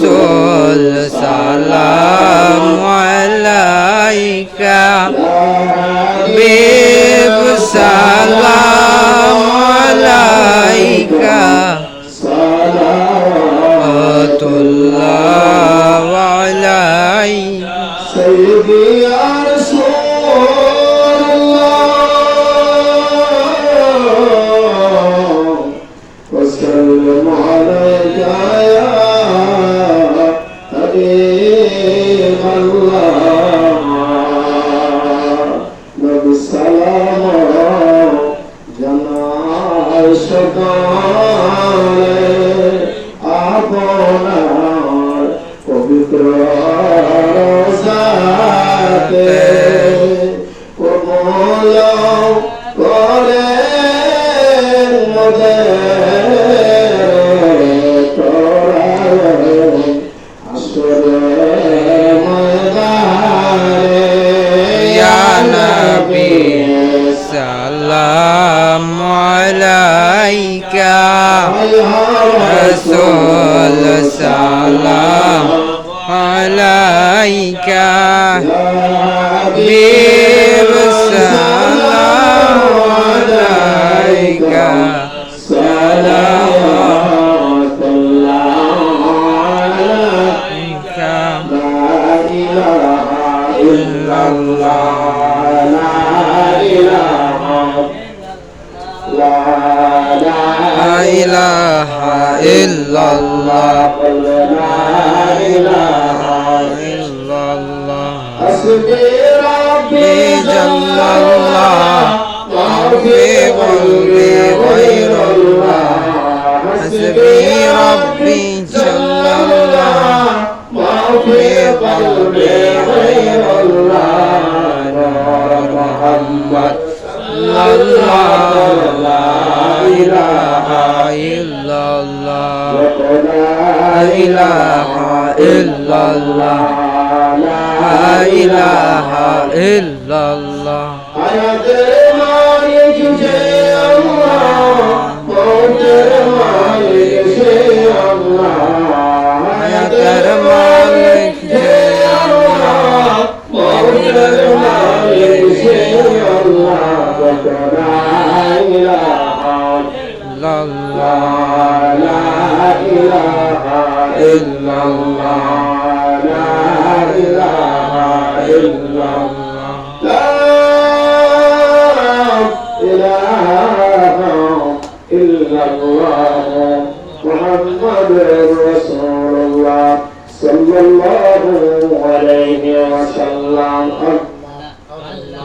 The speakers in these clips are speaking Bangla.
nosso. رسول سلام عليك حبيب سلام عليك صلوات الله عليك لا إله إلا الله لا إله لا ইলাহা ইল্লাল্লাহ ربي جل الله ما في قلبي ইলাহা ইল্লাল্লাহ, লা ইলাহা ইল্লাল্লাহ। হায়াতের মালিক যে আল্লাহ মৌতের মালিক যে আল্লাহ হায়াতের মালিক যে আল্লাহ মৌতের মালিক যে আল্লাহ। লা ইলাহা illallah La ilaha illallah La ilaha illallah La الله صلى الله عليه وسلم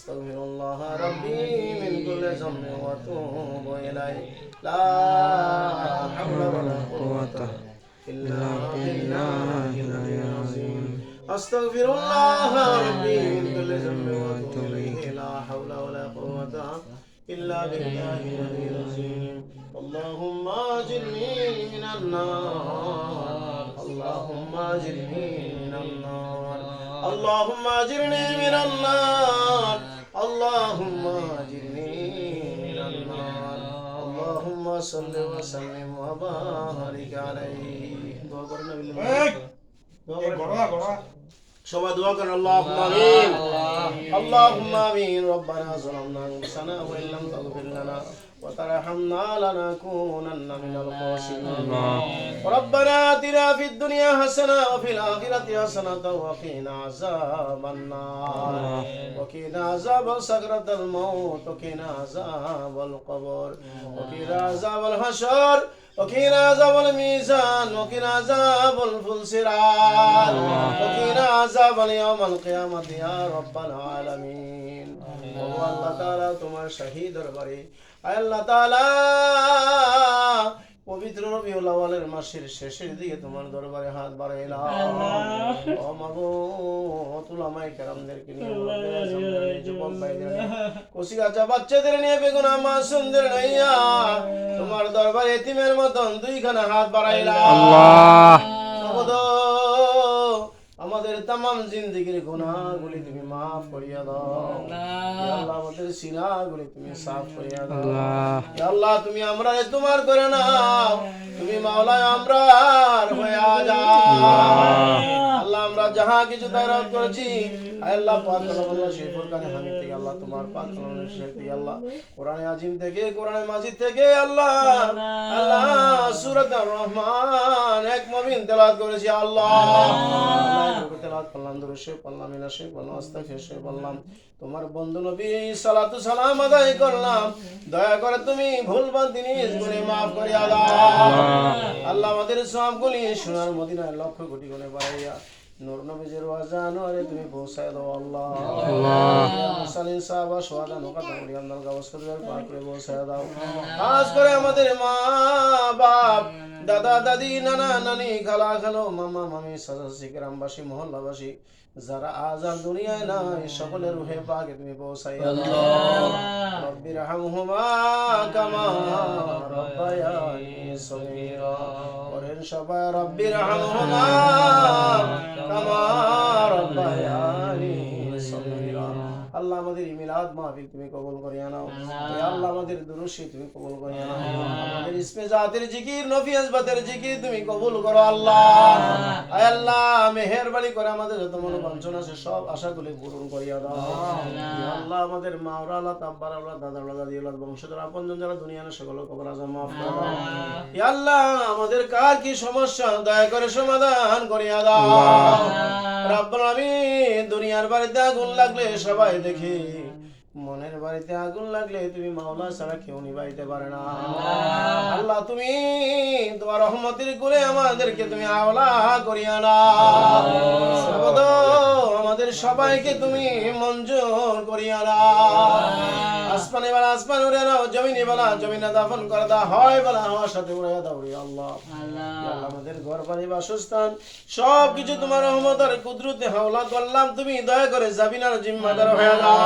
أستغفر الله ربي من كل ذنب وأتوب إليه لا حول ولا قوة إلا بالله العلي العظيم أستغفر الله ربي من كل ذنب وأتوب إليه لا حول ولا قوة إلا بالله العلي العظيم اللهم أجرني من النار اللهم أجرني من النار اللهم أجرني من النار اللهم اجرني من النار اللهم صل وسلم وبارك عليه دعاء করنا بالله সবাই দোয়া করেন اللهم امين اللهم امين ربنا ظلمنا انفسنا وان لم تغفر لنا وترحمنا لنكونن من الخاسرين. ربنا آتنا في الدنيا حسنة وفي الآخرة حسنة وقنا عذاب النار. وقنا عذاب سكرة الموت وقنا عذاب القبر. وقنا عذاب الحشر. وقنا عذاب الميزان وقنا عذاب الفلسرات وقنا عذاب يوم القيامة يا رب العالمين ও আল্লাহ তাআলা তোমার শহীদ দরবারে আয় আল্লাহ তাআলা পবিত্র রবিউল আওয়ালের মাসের শেষের দিকে তোমার দরবারে হাত বাড়াইলাম। ও মাগো তুলামাই কেরামদেরকে নিয়ে যুবক ভাইদের নিয়ে, কচি বাচ্চাদের নিয়ে বেগুনা মাসুমদের নাইয়া তোমার দরবারে এতিমের মতন দুইখানা হাত বাড়াইলাম। আল্লাহ। আমাদের তামাম জিন্দগির গুনাহগুলি তুমি মাফ করিয়া দাও। আল্লাহ। আমাদের সিনাগুলি তুমি সাফ করিয়া দাও। আল্লাহ। তুমি আমরা তোমার করে নাও। তুমি মাওলায় আমরার হইয়া যাও আল্লাহ। আমরা যাহা কিছু দায়রাত করেছি আল্লাহ পাক কালামুল্লাহ সেই ফুরকানে হামিদ থেকে আল্লাহ তোমার পাক কালামুল্লাহ সেই থেকে আল্লাহ। কোরআনে আজিম থেকে কোরআনে মাজিদ থেকে আল্লাহ। আল্লাহ। সূরাত আর-রহমান এক মুমিন তেলাওয়াত করেছি আল্লাহ আল্লাহ। এটুকু তেলাওয়াত দুরুশে পড়লাম ইলাশে পড়লাম আস্তাগফিরশে পড়লাম। তোমার বন্ধু নবী সালাতু সালাম আদায় করলাম। দয়া করে তুমি ভুল বা জিনিস গুলি মাফ করে আল্লাহ। আল্লাহ আমাদের সবগুলি সোনার মদিনায় লক্ষ কোটি করে বাড়াইয়া নূর নবীজের ওয়াজান আরে তুমি পৌঁছায় দাও আল্লাহ। মুসালিন সাহাবা সোয়াদা নৌকা আন্দাল গাবস করে পার করে পৌঁছায় দাও। খাস করে আমাদের মা বাপ দাদা দাদি নানা নানি খালা খালো মামা মামি সাসাসি গ্রামবাসী মহল্লাবাসী যারা আজ আর দুনিয়ায় নাই সকলের রুহে পাকে তুমি পৌঁছাইয়া দাও। রব্বির হামহুমা কামা রব্বায়ানি সগীরা। সবাই রব্বির হামহুমা কামা রব্বায়ানি সগীরা আল্লাহ আমাদের এই মিলাদ মাহফিল তুমি কবুল করিয়া নাও। আল্লাহ। আমাদের দুরুশি তুমি কবুল করিয়া নাও। আমাদের ইসমে জাতের জিকির জিকির তুমি কবুল করো আল্লাহ। আয় আল্লাহ মেহেরবানি করে আমাদের যত আছে সব আশাগুলি পূরণ করিয়া দাও আল্লাহ আমাদের মা ওরা আল্লাহ তাব্বার আল্লাহ দাদা আল্লাহ দাদি আল্লাহ বংশধর আপনজন যারা দুনিয়া না সকল কবর আজম মাফ করে দাও। আল্লাহ। আমাদের কার কি সমস্যা? দয়া করে সমাধান করিয়া দাও। রাব্বুল আমিন দুনিয়ার বাড়িতে আগুন লাগলে সবাই দেখি মনের বাড়িতে আগুন লাগলে তুমি মাওলা ছাড়া কেউ নিবাইতে পারে না। আল্লাহ। তুমি তোমার রহমতের করে আমাদেরকে তুমি আওলা করিয়া না আমাদের সবাইকে তুমি মঞ্জুর করিয়া না আসমানে বেলা আসমান উড়ে নাও জমিনে বেলা জমিনে দাফন করে দাও হয় বেলা হওয়ার সাথে উড়ে দাও রে আল্লাহ। আমাদের ঘর বাড়ি বাসস্থান সব কিছু তোমার রহমতের কুদরতে হাওলা করলাম তুমি দয়া করে জাবিনার জিম্মাদার হয়ে যাও।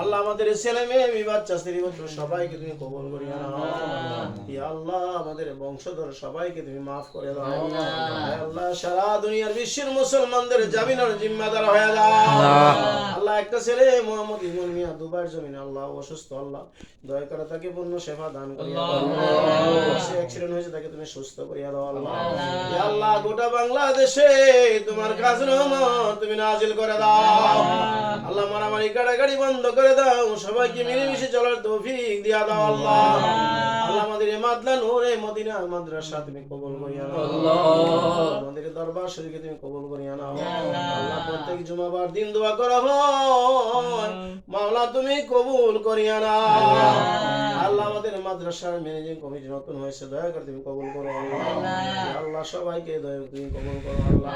আল্লাহ। আমাদের ছেলে মেয়ে বিবাদ চাষির পুত্র সবাইকে তুমি কবল করিয়া নাও। ইয়া আল্লাহ আমাদের বংশধর সবাইকে তুমি মাফ করে দাও। আল্লাহ। সারা দুনিয়ার বিশ্বের মুসলমানদের জাবিনার জিম্মাদার হয়ে যাও। আল্লাহ। একটা ছেলে মোহাম্মদ ইমন মিয়া দুবার জমিন আল্লাহ অসুস্থ আল্লাহ। দয়া করে তাকে পূর্ণ সেবা দান করিয়া সে অ্যাক্সিডেন্ট হয়েছে তাকে তুমি সুস্থ করিয়া দাও আল্লাহ। আল্লাহ গোটা বাংলাদেশে তোমার কাজ তুমি নাজিল করে দাও। আল্লাহ মারামারি কাড়াকাড়ি বন্ধ করে দাও। সবাইকে মিলেমিশে চলার তৌফিক দিয়া দাও আল্লাহ মাদলা নূরে মদিনা মাদ্রাসা তুমি কবুল করিয়া নাও। আমাদের দরবার শরীফকে তুমি কবুল করিয়া নাও। আল্লাহ। প্রত্যেক জুমাবার দিন দোয়া করা হয়। মাওলা তুমি কবুল করিয়া নাও। মাদ্রাসার ম্যানেজিং কমিটি নতুন হয়েছে দয়া করে তুমি কবুল করো। আল্লাহ। আল্লাহ সবাইকে দয়া তুমি কবুল করো আল্লাহ।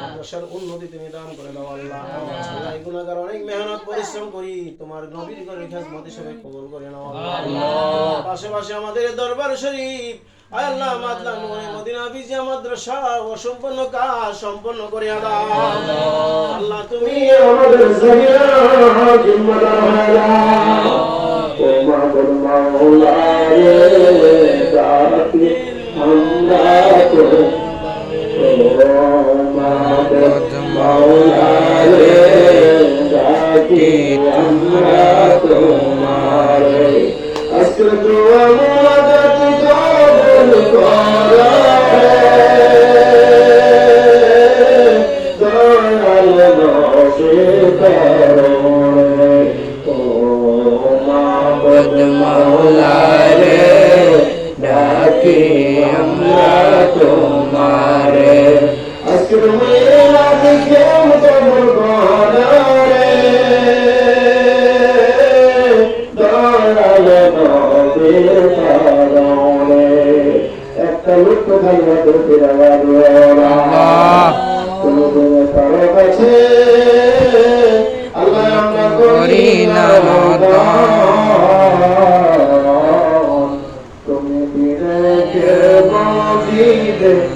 মাদ্রাসার উন্নতি তুমি দান করে দাও আল্লাহ। আল্লাহ। এই গুনাহগার অনেক মেহনত পরিশ্রম করি তোমার নবীর করে খেজমত হিসেবে কবুল করে নাও আল্লাহ। পাশাপাশি আমাদের দরবার শরীফ আয় আল্লাহ মাদলা নূরে মদিনা বিজিয়া মাদ্রাসা অসম্পূর্ণ কাজ সম্পন্ন করে দাও আল্লাহ। তুমি আমাদের জমিয়া জিম্মাদার হয়ে যাও ও মাদর মাওলা রে ডাকি আমরা তো ও মাদর মাওলা রে ডাকি আমরা তোমারে আজকে দোয়া মুরাদাত কবুল করা দয়াল নবী করুণে মাবুদ মাওলারে Spirit.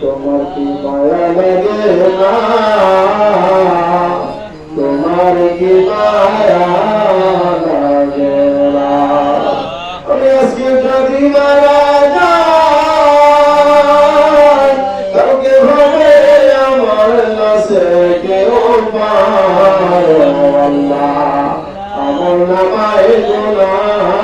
তোমার কি মায়া লাগে না তোমার কি মায়া লাগে না আমি আজকে যদি মারা যাই কাউকে ভাবে আমার লাশে কেউ পায় আল্লাহ আমার নামায় গোলার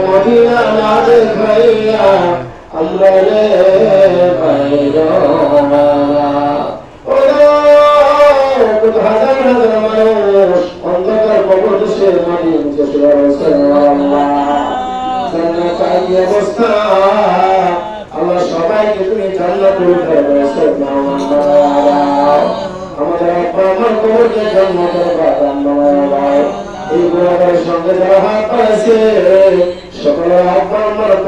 আসরের দিনে গোলাগার বইলা গায় দিও না আমার দেখাইয়া আমরা আমরা রে বাইরনা হাজার হাজার মানুষ অন্ধকার কবর দেশে মাটি নিচে শুয়ে রয়েছে আল্লাহ জান্নাত এই অবস্থা আল্লাহ সবাইকে তুমি জান্নাতুল ফেরদৌসে আমাদের আব্বা আমার কবরকে জান্নাতের বাগান বানায় এই গুণাগার সঙ্গে যারা হাত পাইছে আমার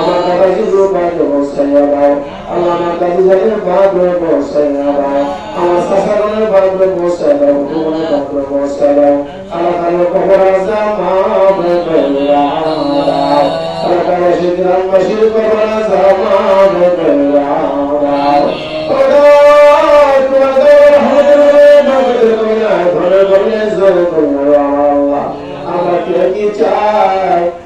আমার দাদাজি রূপাকে বসাইয়া দাও আল্লাহ আমার দাদি জানের ভাগ্যে বসাইয়া দাও আমার শাসনের ভাগ্যে বসাই দাও ভগবানের ভাগ্যে বসাই দাও আল্লাহ তাআলা কবর আজা মাফ আল্লাহ তাআলা সেই গ্রামবাসীর কবর আজা মাফ ধরে ধরে করে আল্লাহ আমরা কি চাই?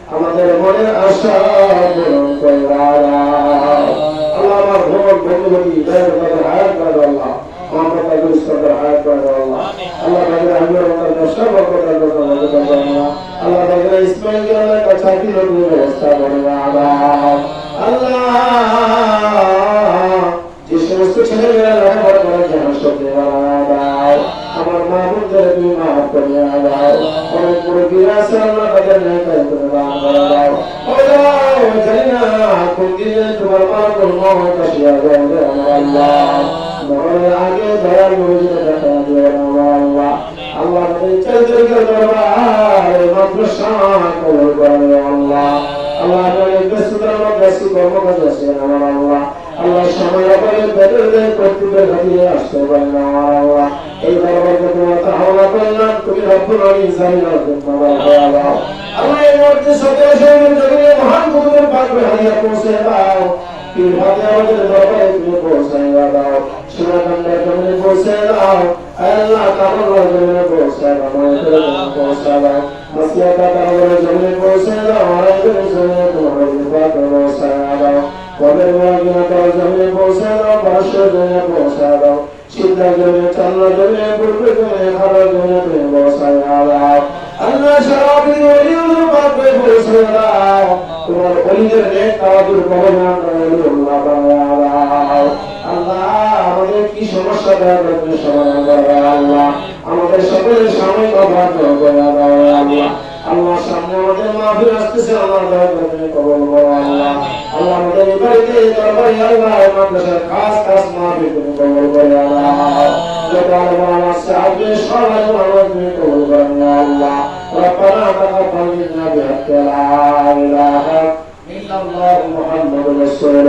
দাও জানি না কোন দিনে তোমার কোন মহা কাশিয়া আমার আল্লাহ মরণের আগে দয়ার মসজিদে দেখা দিও আল্লাহ আল্লাহ আমাদের চরিত্রকে দরবার আমার আল্লাহ আল্লাহ সময় করে বেদরদের কর্তৃত্বের হাতিয়ে আসতে পারেন আমার আল্লাহ। এই দরবারকে তোমার তাহলা করলাম, তুমি রব্বুল আলী জাহির আল্লাহ এই মুহূর্তে কবের মাগিনা তার জমিনে পৌঁছে দাও পাঁচশো সিদ্ধা জমিনে চান্না জমিনে পূর্বে জমিনে খাবার জমিনে তুমি পৌঁছে দাও আল্লাহ সারাদিন ওলিদের পাকে পৌঁছে দাও তোমার ওলিদের নেক তাওয়াজুর কবর আল্লাহ। আমাদের সকলের করে দাও আল্লাহ আল্লাহ সামনে আমাদের মাহফিল আসতেছে আমার দয়া করে তুমি কবুল করো আল্লাহ আল্লাহ আমাদের এই বাড়িতে দরবারে আল্লাহ এই মাদ্রাসার খাস খাস মাহফিল তুমি কবুল করে আল্লাহ যত আল্লাহ আমার সাহায্যে সবাই আমার তুমি কবুল করেন ইয়া আল্লাহ ربنا تقبل منا بحق لا اله الا الله محمد رسول